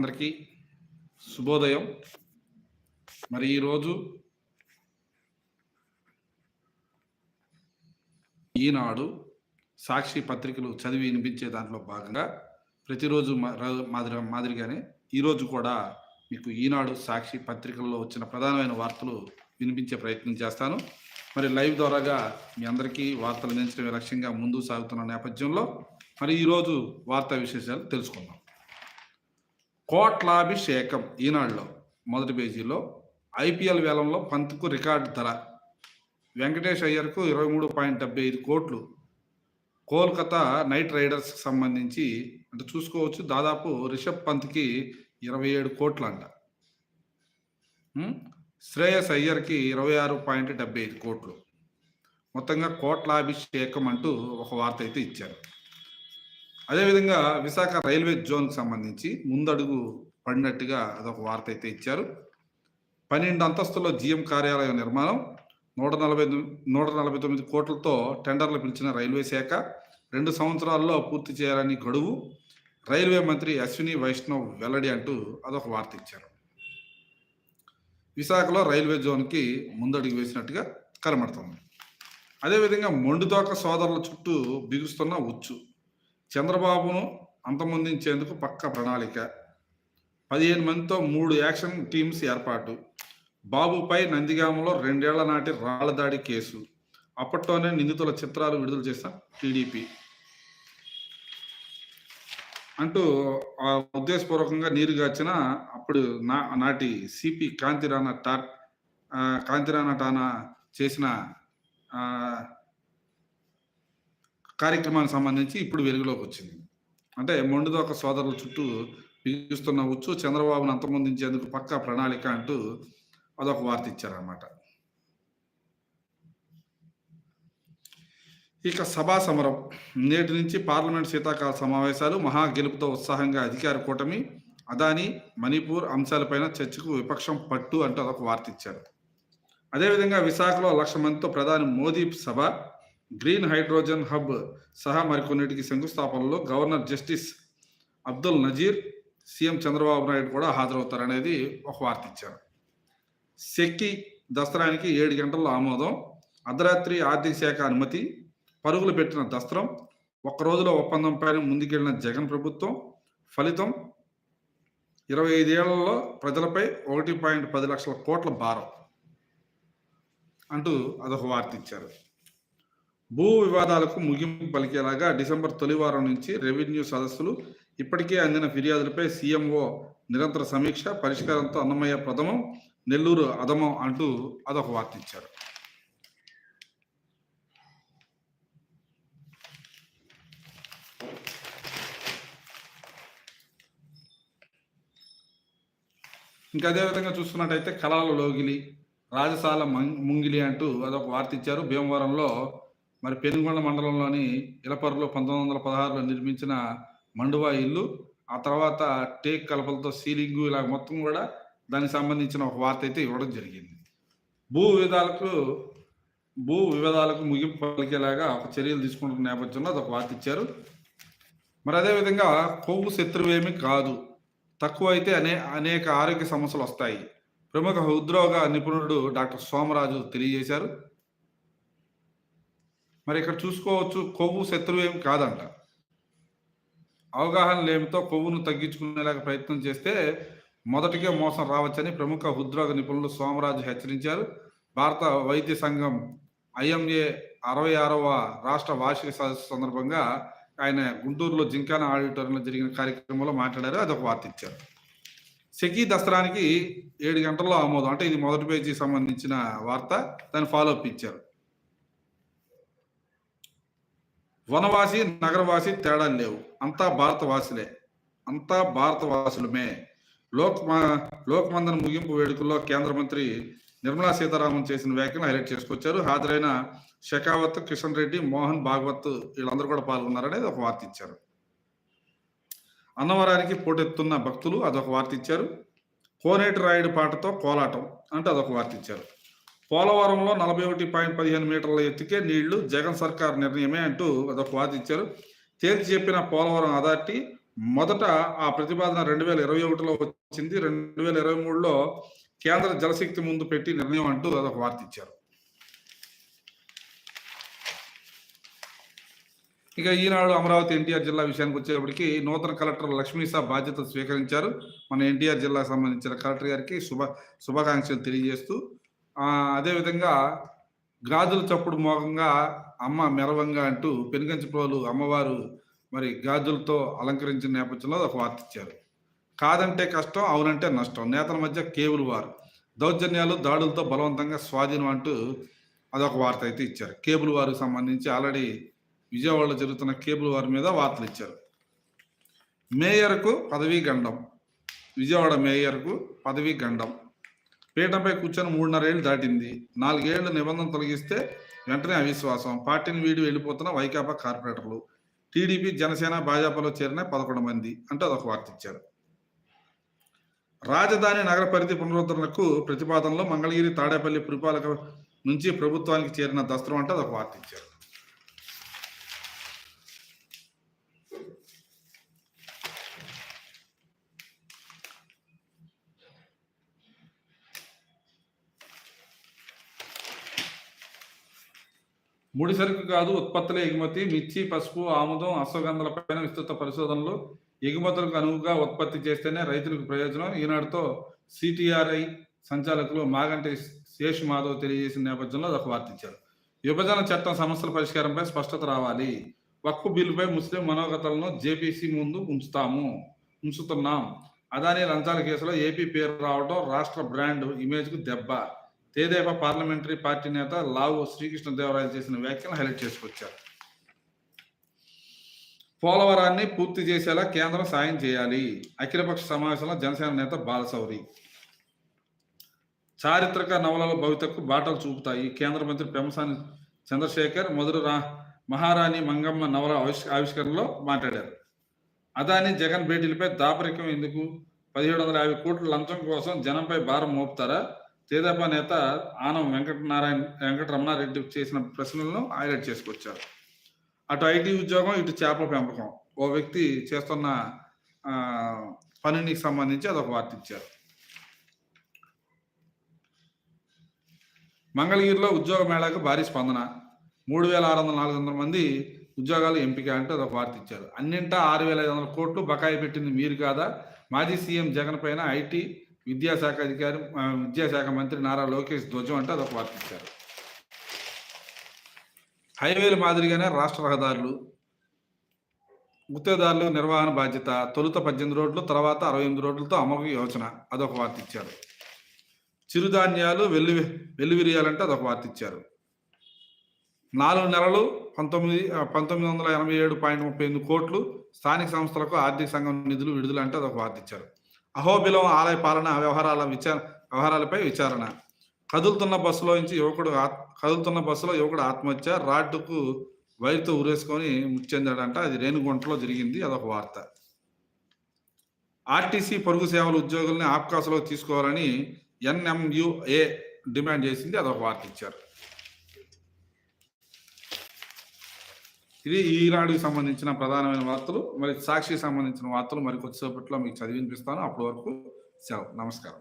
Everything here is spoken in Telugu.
అందరికీ శుభోదయం. మరి ఈరోజు ఈనాడు సాక్షి పత్రికలు చదివి వినిపించే దాంట్లో భాగంగా ప్రతిరోజు మా- మాదిరి మాదిరిగానే ఈరోజు కూడా మీకు ఈనాడు సాక్షి పత్రికల్లో వచ్చిన ప్రధానమైన వార్తలు వినిపించే ప్రయత్నం చేస్తాను. మరి లైవ్ ద్వారాగా మీ అందరికీ వార్తలు అందించడమే లక్ష్యంగా ముందు సాగుతున్న నేపథ్యంలో మరి ఈరోజు వార్తా విశేషాలు తెలుసుకుందాం. కోట్లాభిషేకం ఈనాడులో మొదటి పేజీలో ఐపీఎల్ వేలంలో పంత్కు రికార్డు ధర. వెంకటేష్ అయ్యర్కు ఇరవై మూడు పాయింట్ డెబ్బై ఐదు కోట్లు. కోల్కతా నైట్ రైడర్స్కి సంబంధించి అంటే చూసుకోవచ్చు దాదాపు రిషబ్ పంత్కి ఇరవై ఏడు కోట్లు అంట శ్రేయస్ అయ్యర్కి ఇరవై ఆరు పాయింట్ డెబ్బై ఐదు కోట్లు. మొత్తంగా కోట్లాభిషేకం అంటూ ఒక వార్త అయితే ఇచ్చారు. అదేవిధంగా విశాఖ రైల్వే జోన్కి సంబంధించి ముందడుగు పడినట్టుగా అదొక వార్త అయితే ఇచ్చారు. పన్నెండు అంతస్తులో జీఎం కార్యాలయం నిర్మాణం నూట నలభై నూట నలభై తొమ్మిది కోట్లతో టెండర్లు పిలిచిన రైల్వే శాఖ రెండు సంవత్సరాల్లో పూర్తి చేయాలని గడువు రైల్వే మంత్రి అశ్విని వైష్ణవ్ వెల్లడి అంటూ అదొక వార్త ఇచ్చారు. విశాఖలో రైల్వే జోన్కి ముందడుగు వేసినట్టుగా కనబడుతుంది. అదేవిధంగా మొండుతోక సోదరుల చుట్టూ బిగుస్తున్న ఉచ్చు. చంద్రబాబును అంతమొందించేందుకు పక్క ప్రణాళిక. పదిహేను మందితో మూడు యాక్షన్ టీమ్స్ ఏర్పాటు. బాబుపై నందిగామలో రెండేళ్ళ నాటి రాళ్ళ దాడి కేసు. అప్పట్లోనే నిందితుల చిత్రాలు విడుదల చేశారు టీడీపీ. అంటూ ఆ ఉద్దేశపూర్వకంగా గాచిన అప్పుడు నా నాటి సిపి కాంతిరాణ టా కాంతిరాణ టానా చేసిన కార్యక్రమానికి సంబంధించి ఇప్పుడు వెలుగులోకి వచ్చింది. అంటే మొండుదోక సోదరుల చుట్టూ బిగుస్తున్న ఉచ్చు చంద్రబాబును అంతమొందించేందుకు పక్కా ప్రణాళిక అంటూ అదొక వార్త ఇచ్చారన్నమాట. ఇక సభా సమరం. నేటి నుంచి పార్లమెంట్ శీతాకాల సమావేశాలు మహా గెలుపుతో ఉత్సాహంగా అధికార కూటమి అదాని మణిపూర్ అంశాలపైన చర్చకు విపక్షం పట్టు అంటూ అదొక వార్త ఇచ్చారు. అదేవిధంగా విశాఖలో లక్ష మందితో ప్రధాని మోదీ సభ గ్రీన్ హైడ్రోజన్ హబ్ సహా మరికొన్నిటికి శంకుస్థాపనలో governor justice Abdul Nazeer CM Chandrababu Naidu కూడా హాజరవుతారనేది ఒక వార్త ఇచ్చారు. శక్తి దసరానికి ఏడు గంటల్లో ఆమోదం అర్ధరాత్రి ఆర్థిక శాఖ అనుమతి పరుగులు పెట్టిన దస్త్రం ఒక్క రోజులో ఒప్పందం ముందుకెళ్ళిన జగన్ ప్రభుత్వం ఫలితం ఇరవై ఐదేళ్ళలో ప్రజలపై ఒకటి పాయింట్ పది లక్షల కోట్ల భారం అంటూ అదొక వార్త ఇచ్చారు. భూ వివాదాలకు ముగింపు పలికేలాగా డిసెంబర్ తొలి వారం నుంచి రెవెన్యూ సదస్సులు ఇప్పటికే అందిన ఫిర్యాదులపై సీఎంఓ నిరంతర సమీక్ష పరిష్కారంతో అన్నమయ్య ప్రథమం నెల్లూరు అధమం అంటూ అదొక వార్త ఇచ్చారు. ఇంకా అదేవిధంగా చూస్తున్నట్టయితే కళాల లోగిలి రాజసాల ముంగిలి అంటూ అదొక వార్త ఇచ్చారు. భీమవరంలో మరి పెనుగొండ మండలంలోని ఇలపర్రులో పంతొమ్మిది వందల పదహారులో నిర్మించిన మండువా ఇల్లు ఆ తర్వాత టేక్ కలపలతో సీలింగు ఇలా మొత్తం కూడా దానికి సంబంధించిన ఒక వార్త అయితే ఇవ్వడం జరిగింది. భూ వివాదాలకు భూ వివాదాలకు ముగింపు పలికేలాగా ఒక చర్యలు తీసుకుంటున్న నేపథ్యంలో అదొక వార్త ఇచ్చారు. మరి అదేవిధంగా కొవ్వు శత్రువేమి కాదు. తక్కువ అయితే అనే అనేక ఆరోగ్య సమస్యలు వస్తాయి. ప్రముఖ హృద్రోగ నిపుణుడు డాక్టర్ సోమరాజు తెలియజేశారు. మరి ఇక్కడ చూసుకోవచ్చు కొవ్వు శత్రువు ఏం కాదంట. అవగాహన లేమితో కొవ్వును తగ్గించుకునేలాగా ప్రయత్నం చేస్తే మొదటికే మోసం రావచ్చని ప్రముఖ హృద్రోగ నిపుణులు సోమరాజు హెచ్చరించారు. భారత వైద్య సంఘం ఐఎంఏ అరవై ఆరవ రాష్ట్ర వార్షిక సదస్సు సందర్భంగా ఆయన గుంటూరులో జింకాన ఆడిటోరియంలో జరిగిన కార్యక్రమంలో మాట్లాడారు. అదొక వార్త ఇచ్చారు. సెకీ దసరానికి ఏడు గంటల్లో ఆమోదం. అంటే ఇది మొదటి పేజీకి సంబంధించిన వార్త. దాని ఫాలో అప్ ఇచ్చారు. వనవాసి నగరవాసి తేడా లేవు. అంతా భారతవాసులే. అంతా భారతవాసులమే. లోక్ లోక్మందన్ ముగింపు వేడుకల్లో కేంద్ర మంత్రి నిర్మలా సీతారామన్ చేసిన వ్యాఖ్యలు హైలైట్ చేసుకొచ్చారు. హాజరైన షెకావత్ కిషన్ రెడ్డి మోహన్ భాగవత్ వీళ్ళందరూ కూడా పాల్గొన్నారనేది ఒక వార్త ఇచ్చారు. అన్నవరానికి పోటెత్తున్న భక్తులు అదొక వార్త ఇచ్చారు. కోనేటి రాయుడు పాటతో కోలాటం అంటే అదొక వార్త ఇచ్చారు. పోలవరంలో నలభై ఒకటి పాయింట్ పదిహేను మీటర్ల ఎత్తుకే నీళ్ళు జగన్ సర్కార్ నిర్ణయమే అంటూ అదొక వార్త ఇచ్చారు. తేల్చి చెప్పిన పోలవరం అథారిటీ మొదట ఆ ప్రతిపాదన రెండు వేల ఇరవై ఒకటిలో వచ్చింది. రెండు వేల ఇరవై మూడులో కేంద్ర జలశక్తి ముందు పెట్టి నిర్ణయం అంటూ అదొక వార్త ఇచ్చారు. ఇక ఈనాడు అమరావతి ఎన్టీఆర్ జిల్లా విషయానికి వచ్చేటప్పటికి నూతన కలెక్టర్ లక్ష్మీసా బాధ్యత స్వీకరించారు. మన ఎన్టీఆర్ జిల్లాకు సంబంధించిన కలెక్టర్ గారికి శుభ శుభాకాంక్షలు తెలియజేస్తూ అదేవిధంగా గాజుల చప్పుడు మోగంగా అమ్మ మెరవంగా అంటూ పెనుగంచిపోలు అమ్మవారు మరి గాజులతో అలంకరించిన నేపథ్యంలో ఒక వార్త ఇచ్చారు. కాదంటే కష్టం అవునంటే నష్టం. నేతల మధ్య కేబుల్ వారు. దౌర్జన్యాలు దాడులతో బలవంతంగా స్వాధీనం అంటూ అదొక వార్త అయితే ఇచ్చారు. కేబుల్ వారికి సంబంధించి ఆల్రెడీ విజయవాడలో జరుగుతున్న కేబుల్ వారి మీద వార్తలు ఇచ్చారు. మేయర్కు పదవీ గండం. విజయవాడ మేయర్కు పదవీ గండం. పీఠంపై కూర్చొని మూడున్నరేళ్ళు దాటింది. నాలుగేళ్ళ నిబంధన తొలగిస్తే వెంటనే అవిశ్వాసం. పార్టీని వీడి వెళ్ళిపోతున్న వైకాపా కార్పొరేటర్లు. టీడీపీ జనసేన భాజపాలో చేరిన పదకొండు మంది అంటే అదొక వార్త ఇచ్చారు. రాజధాని నగర పరిధి పునరుద్ధరణకు ప్రతిపాదనలో మంగళగిరి తాడేపల్లి పురపాలక నుంచి ప్రభుత్వానికి చేరిన దస్త్రం అంటే అదొక వార్త ఇచ్చారు. ముడి సరుకు కాదు ఉత్పత్తుల ఎగుమతి మిర్చి పసుపు ఆముదం అశ్వగంధలపైన విస్తృత పరిశోధనలు ఎగుమతులకు అనువుగా ఉత్పత్తి చేస్తేనే రైతులకు ప్రయోజనం. ఈనాడుతో సిటిఆర్ఐ సంచాలకులు మాగంటి శేషు మాధవ్ తెలియజేసిన నేపథ్యంలో ఒక వార్తించారు విభజన చట్టం సమస్యల పరిష్కారంపై స్పష్టత రావాలి. వక్ఫ్ బిల్లుపై ముస్లిం మనోగతలను జేపీసీ ముందు ఉంచుతాము ఉంచుతున్నాం. అదాని లంచాల కేసులో ఏపీ పేరు రావడం రాష్ట్ర బ్రాండ్ ఇమేజ్కు దెబ్బ. తేదేప పార్లమెంటరీ పార్టీ నేత లావు శ్రీకృష్ణదేవరాయలు చేసిన వ్యాఖ్యలను హైలైట్ చేసుకొచ్చారు. పోలవరాన్ని పూర్తి చేసేలా కేంద్రం సాయం చేయాలి. అఖిలపక్ష సమావేశంలో జనసేన నేత బాలసౌరి చారిత్రక నవలల భవితకు బాటలు చూపుతాయి. కేంద్ర మంత్రి పెమసాని చంద్రశేఖర్ మొదలు రా మహారాణి మంగమ్మ నవల ఆవిష్ ఆవిష్కరణలో మాట్లాడారు. అదాని జగన్ భేటీలపై దాపరికం ఎందుకు? పదిహేడు వందల యాభై కోట్ల లంచం కోసం జనంపై భారం మోపుతారా? తేదపా నేత ఆనం వెంకటనారాయణ వెంకటరమణారెడ్డి చేసిన ప్రశ్నలను హైలైట్ చేసుకొచ్చారు. అటు ఐటీ ఉద్యోగం ఇటు చేపల పెంపకం. ఓ వ్యక్తి చేస్తున్న పనికి సంబంధించి అదొక వార్త ఇచ్చారు. మంగళగిరిలో ఉద్యోగ మేళాకు భారీ స్పందన. మూడు వేల ఆరు వందల నాలుగు వందల మంది ఉద్యోగాలు ఎంపిక అంటే అదొక వార్త ఇచ్చారు. అన్నింటా ఆరు వేల ఐదు వందల కోట్లు బకాయి పెట్టింది మీరు కాదా? మాజీ సీఎం జగన్ పైన ఐటీ విద్యాశాఖ అధికారి విద్యాశాఖ మంత్రి నారా లోకేష్ ధ్వజం అంటే అదొక వార్త ఇచ్చారు. హైవేల మాదిరిగానే రాష్ట్ర రహదారులు గుత్తేదారులు నిర్వహణ బాధ్యత తొలుత పద్దెనిమిది రోడ్లు తర్వాత అరవై ఎనిమిది రోడ్లతో అమలు యోచన అదొక వార్త ఇచ్చారు. చిరుధాన్యాలు వెల్లు విరియాలంటే అదొక వార్త ఇచ్చారు. నాలుగు నెలలు పంతొమ్మిది పంతొమ్మిది వందల ఎనభై ఏడు పాయింట్ ముప్పై ఎనిమిది కోట్లు స్థానిక సంస్థలకు ఆర్థిక సంఘం నిధులు విడుదల అంటే అదొక వార్త ఇచ్చారు. అహోబిలం ఆలయ పాలన వ్యవహారాల విచార వ్యవహారాలపై విచారణ. కదులుతున్న బస్సులో నుంచి యువకుడు కదులుతున్న బస్సులో యువకుడు ఆత్మహత్య రాడ్డుకు వైర్తో ఉరేసుకొని ముచ్చెందాడంట అది రేణుగుంటలో జరిగింది. అదొక వార్త. ఆర్టీసీ పొరుగు సేవల ఉద్యోగుల్ని ఆప్కాసులో తీసుకోవాలని ఎన్ఎంయుఏ డిమాండ్ చేసింది. అదొక వార్త ఇచ్చారు. ఇది ఈనాడుకి సంబంధించిన ప్రధానమైన వార్తలు మరి సాక్షికి సంబంధించిన వార్తలు మరి కొద్దిసేపట్లో మీకు చదివినిపిస్తాను. అప్పటి వరకు సెలవు. నమస్కారం.